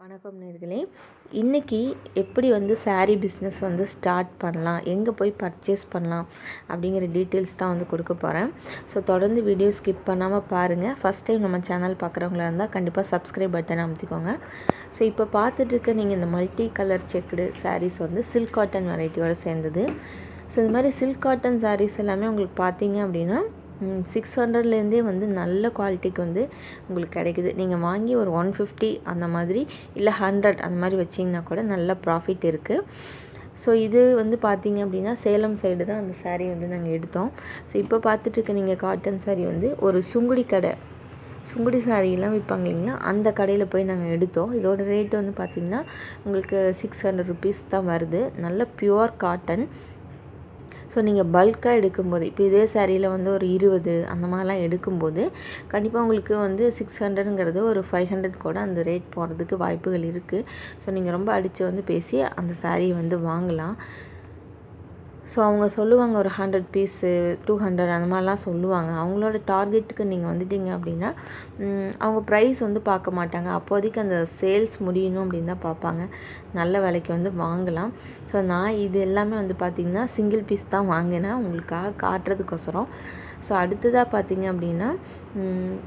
வணக்கம் நேர்களே. இன்றைக்கி எப்படி வந்து சாரீ பிஸ்னஸ் வந்து ஸ்டார்ட் பண்ணலாம்? எங்கே போய் பர்ச்சேஸ் பண்ணலாம்? அப்படிங்கிற டீட்டெயில்ஸ் தான் வந்து கொடுக்க போகிறேன் ஸோ தொடர்ந்து வீடியோ ஸ்கிப் பண்ணாமல் பாருங்கள் ஃபஸ்ட் டைம் நம்ம சேனல் பார்க்குறவங்களா இருந்தால் கண்டிப்பாக சப்ஸ்கிரைப் பட்டன் அமுத்திக்கோங்க. ஸோ இப்போ பார்த்துட்ருக்க நீங்கள் இந்த மல்டி கலர் செக்குடு சாரீஸ் வந்து சில்க் காட்டன் வெரைட்டியோட சேர்ந்தது. ஸோ இந்த மாதிரி சில்க் காட்டன் சாரீஸ் எல்லாமே உங்களுக்கு பார்த்தீங்க அப்படின்னா சிக்ஸ் ஹண்ட்ரட்லேருந்தே வந்து நல்ல குவாலிட்டிக்கு வந்து உங்களுக்கு கிடைக்குது. நீங்கள் வாங்கி ஒரு ஒன் ஃபிஃப்டி அந்த மாதிரி இல்லை ஹண்ட்ரட் அந்த மாதிரி வச்சிங்கன்னா கூட நல்ல ப்ராஃபிட் இருக்குது ஸோ இது வந்து பார்த்தீங்க அப்படின்னா சேலம் சைடு தான் அந்த சாரீ வந்து நாங்கள் எடுத்தோம். ஸோ இப்போ பார்த்துட்ருக்க நீங்கள் காட்டன் சாரீ வந்து ஒரு சுங்குடி கடை. சுங்குடி சாரீலாம் விற்பாங்க இல்லைங்களா? அந்த கடையில் போய் நாங்கள் எடுத்தோம். இதோட ரேட்டு வந்து பார்த்திங்கன்னா உங்களுக்கு சிக்ஸ் ஹண்ட்ரட் ருபீஸ் தான் வருது. நல்ல பியூர் காட்டன் ஸோ நீங்கள் பல்காக எடுக்கும்போது இப்போ இதே சேரீயில் வந்து ஒரு இருபது அந்த மாதிரிலாம் எடுக்கும்போது கண்டிப்பாக உங்களுக்கு வந்து சிக்ஸ் ஹண்ட்ரடுங்கிறது ஒரு ஃபைவ் ஹண்ட்ரட் கூட அந்த ரேட் போகிறதுக்கு வாய்ப்புகள் இருக்குது ஸோ நீங்கள் ரொம்ப அடித்து வந்து பேசி அந்த சாரியை வந்து வாங்கலாம். ஸோ அவங்க சொல்லுவாங்க ஒரு ஹண்ட்ரட் பீஸு டூ ஹண்ட்ரட் அந்த மாதிரிலாம் சொல்லுவாங்க. அவங்களோட டார்கெட்டுக்கு நீங்கள் வந்துட்டீங்க அப்படின்னா அவங்க ப்ரைஸ் வந்து பார்க்க மாட்டாங்க. அப்போதைக்கு அந்த சேல்ஸ் முடியணும் அப்படின்னு தான் பார்ப்பாங்க. நல்ல விலைக்கு வந்து வாங்கலாம். ஸோ நான் இது எல்லாமே வந்து பார்த்திங்கன்னா சிங்கிள் பீஸ் தான் வாங்கினேன். உங்களுக்காக காட்டுறதுக்கோசரம். ஸோ அடுத்ததாக பார்த்தீங்க அப்படின்னா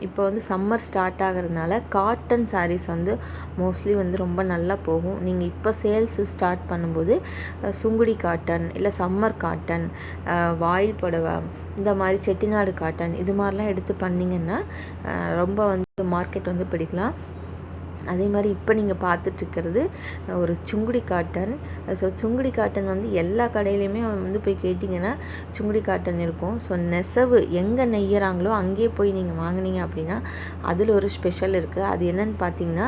இப்போ வந்து சம்மர் ஸ்டார்ட் ஆகிறதுனால காட்டன் சாரீஸ் வந்து மோஸ்ட்லி வந்து ரொம்ப நல்லா போகும். நீங்கள் இப்போ சேல்ஸ் ஸ்டார்ட் பண்ணும்போது சுங்குடி காட்டன் இல்லை சம்மர் காட்டன் வாயில் புடவை இந்த மாதிரி செட்டிநாடு காட்டன் இது மாதிரிலாம் எடுத்து பண்ணிங்கன்னா ரொம்ப வந்து மார்க்கெட் வந்து பிடிக்கலாம். அதே மாதிரி இப்போ நீங்கள் பார்த்துட்ருக்கிறது ஒரு Sungudi cotton. So Sungudi cotton வந்து எல்லா கடையிலையுமே வந்து போய் கேட்டிங்கன்னா சுங்குடி காட்டன் இருக்கும். ஸோ நெசவு எங்கே நெய்யறாங்களோ அங்கேயே போய் நீங்கள் வாங்கினீங்க அப்படின்னா அதில் ஒரு ஸ்பெஷல் இருக்குது அது என்னன்னு பார்த்தீங்கன்னா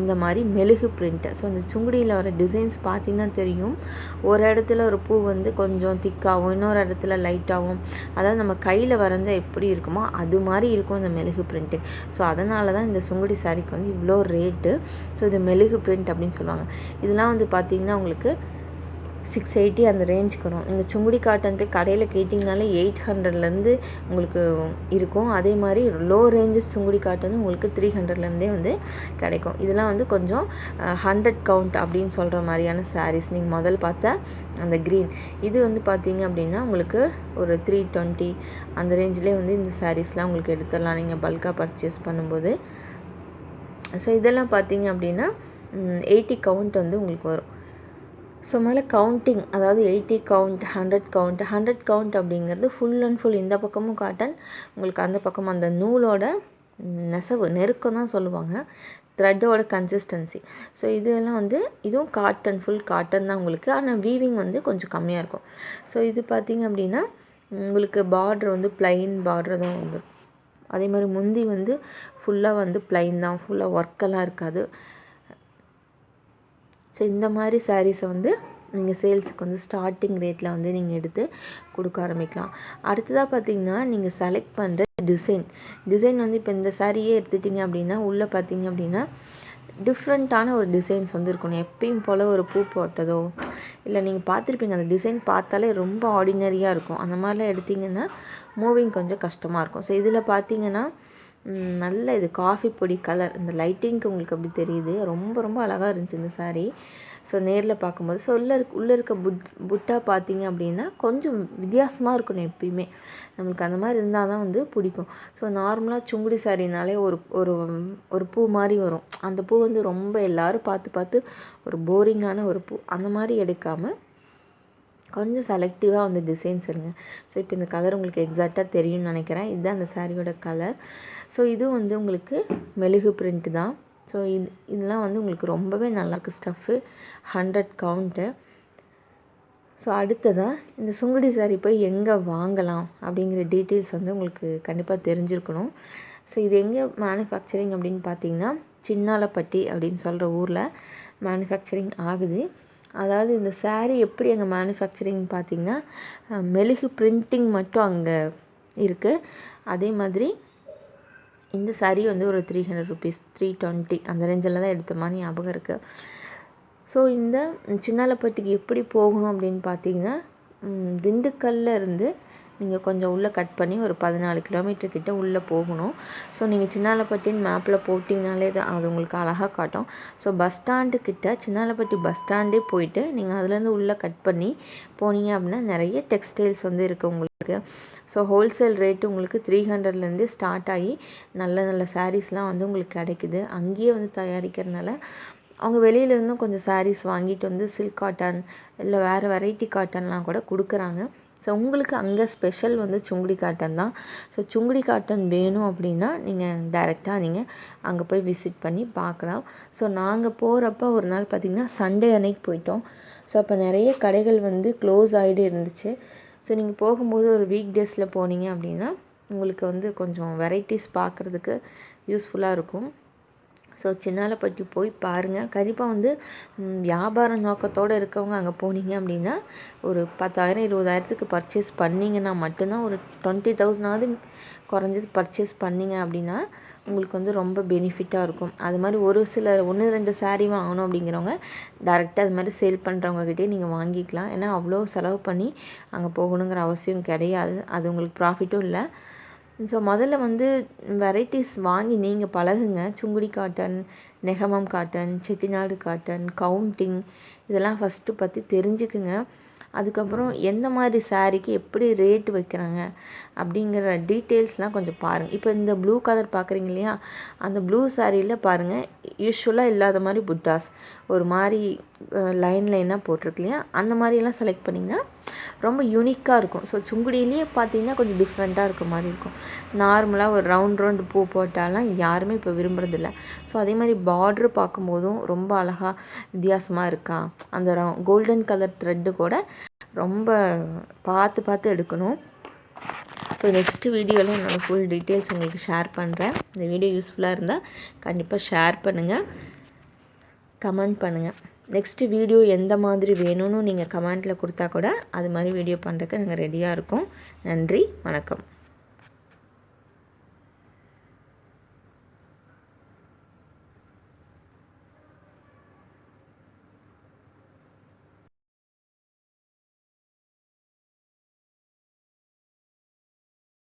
இந்த மாதிரி மெழுகு பிரிண்ட்டு ஸோ இந்த சுங்குடியில் வர டிசைன்ஸ் பார்த்தீங்கன்னா தெரியும். ஒரு இடத்துல ஒரு பூ வந்து கொஞ்சம் திக்காகவும் இன்னொரு இடத்துல லைட்டாகவும் அதாவது நம்ம கையில் வரைஞ்சால் எப்படி இருக்குமோ அது மாதிரி இருக்கும் இந்த மெழுகு பிரிண்ட்டு ஸோ அதனால தான் இந்த சுங்குடி சாரிக்கு வந்து இவ்வளோ ரேட். பிரிண்ட்டு ஸோ இது மெழுகு பிரிண்ட் அப்படின்னு சொல்லுவாங்க. இதெல்லாம் வந்து பார்த்தீங்கன்னா உங்களுக்கு சிக்ஸ் எயிட்டி அந்த ரேஞ்சுக்கு வரும். நீங்கள் சுங்குடி காட்டன் போய் கடையில் கேட்டிங்கனாலே எயிட் ஹண்ட்ரட்லேருந்து உங்களுக்கு இருக்கும். அதே மாதிரி லோ ரேஞ்சஸ் சுங்குடி காட்டன் உங்களுக்கு த்ரீ ஹண்ட்ரட்லேருந்தே வந்து கிடைக்கும். இதெல்லாம் வந்து கொஞ்சம் ஹண்ட்ரட் கவுண்ட் அப்படின்னு சொல்கிற மாதிரியான சாரீஸ் நீங்கள் முதல் பார்த்தா அந்த க்ரீன் இது வந்து பார்த்தீங்க அப்படின்னா உங்களுக்கு ஒரு த்ரீ டுவெண்ட்டி அந்த ரேஞ்சிலே வந்து இந்த சாரீஸ்லாம் உங்களுக்கு எடுத்துடலாம். நீங்கள் பல்காக பர்ச்சேஸ் பண்ணும்போது ஸோ இதெல்லாம் பார்த்தீங்க அப்படின்னா எயிட்டி கவுண்ட் வந்து உங்களுக்கு வரும். ஸோ முதல்ல கவுண்டிங் அதாவது eighty count hundred count hundred count அப்படிங்கிறது ஃபுல் அண்ட் ஃபுல் இந்த பக்கமும் காட்டன் உங்களுக்கு அந்த பக்கமும் அந்த நூலோட நெசவு நெருக்கம் தான் சொல்லுவாங்க. த்ரெட்டோட கன்சிஸ்டன்சி ஸோ இதெல்லாம் வந்து இதுவும் காட்டன் ஃபுல் காட்டன் தான் உங்களுக்கு. ஆனால் வீவிங் வந்து கொஞ்சம் கம்மியாக இருக்கும். ஸோ இது பார்த்திங்க அப்படின்னா உங்களுக்கு பார்ட்ரு வந்து ப்ளைன் பார்ட்ரு தான் வந்துடும் அதே மாதிரி முந்தி வந்து ஃபுல்லாக வந்து ப்ளைன் தான். ஃபுல்லாக ஒர்க்கெல்லாம் இருக்காது. ஸோ இந்த மாதிரி சாரீஸை வந்து நீங்கள் சேல்ஸுக்கு வந்து ஸ்டார்டிங் ரேட்டில் வந்து நீங்கள் எடுத்து கொடுக்க ஆரம்பிக்கலாம். அடுத்ததாக பார்த்தீங்கன்னா நீங்கள் செலக்ட் பண்ணுற டிசைன் டிசைன் வந்து இப்போ இந்த சாரியே எடுத்துட்டிங்க அப்படின்னா உள்ளே பார்த்தீங்க அப்படின்னா டிஃப்ரெண்ட்டான ஒரு டிசைன்ஸ் வந்து இருக்கணும். எப்பயும் போல் ஒரு பூ போட்டதோ இல்லை நீங்கள் பார்த்துருப்பீங்க அந்த டிசைன் பார்த்தாலே ரொம்ப ஆர்டினரியாக இருக்கும். அந்த மாதிரிலாம் எடுத்திங்கன்னா மூவிங் கொஞ்சம் கஷ்டமாக இருக்கும். ஸோ இதில் பார்த்தீங்கன்னா நல்ல இது காஃபி பொடி கலர் இந்த லைட்டிங்க்கு உங்களுக்கு அப்படி தெரியுது. ரொம்ப ரொம்ப அழகாக இருந்துச்சு இந்த சாரீ ஸோ நேரில் பார்க்கும்போது ஸோ உள்ள இருக்க உள்ளே இருக்க புட் புட்டா பார்த்தீங்க அப்படின்னா கொஞ்சம் வித்தியாசமாக இருக்கணும் எப்பயுமே. நம்மளுக்கு அந்த மாதிரி இருந்தால் தான் வந்து பிடிக்கும். ஸோ நார்மலாக சுங்குடி சாரினாலே ஒரு ஒரு ஒரு பூ மாதிரி வரும். அந்த பூ வந்து ரொம்ப எல்லோரும் பார்த்து பார்த்து ஒரு போரிங்கான ஒரு பூ. அந்த மாதிரி எடுக்காமல் கொஞ்சம் செலக்டிவாக வந்து டிசைன்ஸ் இருங்க ஸோ இப்போ இந்த கலர் உங்களுக்கு எக்ஸாக்டாக தெரியும்னு நினைக்கிறேன். இதுதான் அந்த சாரியோட கலர் ஸோ இதுவும் வந்து உங்களுக்கு மெழுகு பிரிண்ட்டு தான். ஸோ இது இதெல்லாம் வந்து உங்களுக்கு ரொம்பவே நல்லாயிருக்கு ஸ்டஃப்பு ஹண்ட்ரட் கவுண்ட்டு ஸோ அடுத்ததாக இந்த சுங்குடி சாரி போய் எங்கே வாங்கலாம் அப்படிங்கிற டீட்டெயில்ஸ் வந்து உங்களுக்கு கண்டிப்பாக தெரிஞ்சிருக்கணும். ஸோ இது எங்கே மேனுஃபேக்சரிங் அப்படின்னு பார்த்தீங்கன்னா சின்னாலப்பட்டி அப்படின்னு சொல்கிற ஊரில் மேனுஃபேக்சரிங் ஆகுது. அதாவது இந்த சாரீ எப்படி அங்கே மேனுஃபேக்சரிங் பார்த்தீங்கன்னா மெழுகு பிரிண்டிங் மட்டும் அங்கே இருக்குது அதே மாதிரி இந்த சாரீ வந்து ஒரு three hundred rupees three twenty அந்த ரேஞ்சில் தான் எடுத்த மாதிரி ஞாபகம் இருக்குது ஸோ இந்த சின்னாலப்பட்டிக்கு எப்படி போகணும் அப்படின்னு பார்த்தீங்கன்னா திண்டுக்கல்ல இருந்து நீங்கள் கொஞ்சம் உள்ளே கட் பண்ணி ஒரு பதினாலு கிலோமீட்டர் கிட்ட உள்ளே போகணும். ஸோ நீங்கள் சின்னாலப்பட்டின்னு மேப்பில் போட்டிங்கனாலே அது உங்களுக்கு அழகாக காட்டும். ஸோ பஸ் ஸ்டாண்டு கிட்ட சின்னாலப்பட்டி பஸ் ஸ்டாண்டே போயிட்டு நீங்கள் அதுலேருந்து உள்ளே கட் பண்ணி போனீங்க அப்படின்னா நிறைய டெக்ஸ்டைல்ஸ் வந்து இருக்குது உங்களுக்கு. ஸோ ஹோல்சேல் ரேட்டு உங்களுக்கு த்ரீ ஹண்ட்ரட்லேருந்து ஸ்டார்ட் ஆகி நல்ல நல்ல சாரீஸ்லாம் வந்து உங்களுக்கு கிடைக்குது. அங்கேயே வந்து தயாரிக்கிறதுனால அவங்க வெளியிலேருந்தும் கொஞ்சம் சாரீஸ் வாங்கிட்டு வந்து சில்க் காட்டன் இல்லை வேறு வெரைட்டி காட்டன்லாம் கூட கொடுக்குறாங்க. ஸோ உங்களுக்கு அங்கே ஸ்பெஷல் வந்து சுங்குடி காட்டன் தான். ஸோ சுங்குடி காட்டன் வேணும் அப்படின்னா நீங்கள் டைரெக்டாக நீங்கள் அங்கே போய் விசிட் பண்ணி பார்க்கலாம். ஸோ நாங்கள் போகிறப்ப ஒரு நாள் பார்த்திங்கன்னா சண்டே அன்னைக்கு போயிட்டோம். ஸோ அப்போ நிறைய கடைகள் வந்து க்ளோஸ் ஆகிட்டு இருந்துச்சு. ஸோ நீங்கள் போகும்போது ஒரு வீக் டேஸில் போனீங்க அப்படின்னா உங்களுக்கு வந்து கொஞ்சம் வெரைட்டிஸ் பார்க்குறதுக்கு யூஸ்ஃபுல்லாக இருக்கும். ஸோ சின்னாலப்பட்டி போய் பாருங்கள் கண்டிப்பாக வந்து வியாபார நோக்கத்தோடு இருக்கவங்க அங்கே போனீங்க அப்படின்னா ஒரு பத்தாயிரம் இருபதாயிரத்துக்கு பர்ச்சேஸ் பண்ணிங்கன்னா மட்டும்தான் ஒரு டுவெண்ட்டி தௌசண்டாவது குறைஞ்சது பர்ச்சேஸ் பண்ணிங்க அப்படின்னா உங்களுக்கு வந்து ரொம்ப பெனிஃபிட்டாக இருக்கும். அது மாதிரி ஒரு சில ஒன்று ரெண்டு சாரீ வாங்கணும் அப்படிங்கிறவங்க டேரெக்டாக அது மாதிரி சேல் பண்ணுறவங்கக்கிட்டே நீங்கள் வாங்கிக்கலாம். ஏன்னா அவ்வளோ செலவு பண்ணி அங்கே போகணுங்கிற அவசியம் கிடையாது. அது உங்களுக்கு ப்ராஃபிட்டும் இல்லை. ஸோ முதல்ல வந்து வெரைட்டிஸ் வாங்கி நீங்கள் பழகுங்க. Sungudi cotton Negamam cotton Chettinad cotton counting இதெல்லாம் ஃபஸ்ட்டு பற்றி தெரிஞ்சுக்குங்க. அதுக்கப்புறம் எந்த மாதிரி சாரீக்கு எப்படி ரேட் வைக்கிறாங்க அப்படிங்கிற டீட்டெயில்ஸ்லாம் கொஞ்சம் பாருங்கள் இப்போ இந்த ப்ளூ கலர் பார்க்குறீங்க இல்லையா? அந்த ப்ளூ சாரியில் பாருங்கள் யூஸ்வலாக இல்லாத மாதிரி புட்டாஸ் ஒரு மாதிரி லைன் லைனாக போட்டிருக்கு இல்லையா? அந்த மாதிரியெல்லாம் செலக்ட் பண்ணிங்கன்னா ரொம்ப யூனிக்காக இருக்கும். ஸோ சுங்குடியிலேயே பார்த்தீங்கன்னா கொஞ்சம் டிஃப்ரெண்ட்டாக இருக்க மாதிரி இருக்கும். நார்மலாக ஒரு ரவுண்ட் ரவுண்டு பூ போட்டாலாம் யாருமே இப்போ விரும்புறதில்ல. ஸோ அதே மாதிரி பார்ட்ரு பார்க்கும்போதும் ரொம்ப அழகாக வித்தியாசமாக இருக்கா? அந்த ரவு கோல்டன் கலர் த்ரெட்டு கூட ரொம்ப பார்த்து பார்த்து எடுக்கணும். ஸோ நெக்ஸ்ட் வீடியோவில் என்னோடய ஃபுல் டீட்டெயில்ஸ் உங்களுக்கு ஷேர் பண்ணுறேன் இந்த வீடியோ யூஸ்ஃபுல்லாக இருந்தால் கண்டிப்பாக ஷேர் பண்ணுங்கள் கமெண்ட் பண்ணுங்கள் நெக்ஸ்ட்டு வீடியோ எந்த மாதிரி வேணும்னு நீங்கள் கமெண்ட்டில் கொடுத்தா கூட அது மாதிரி வீடியோ பண்ணுறதுக்கு நாங்கள் ரெடியாக இருக்கோம். நன்றி வணக்கம்.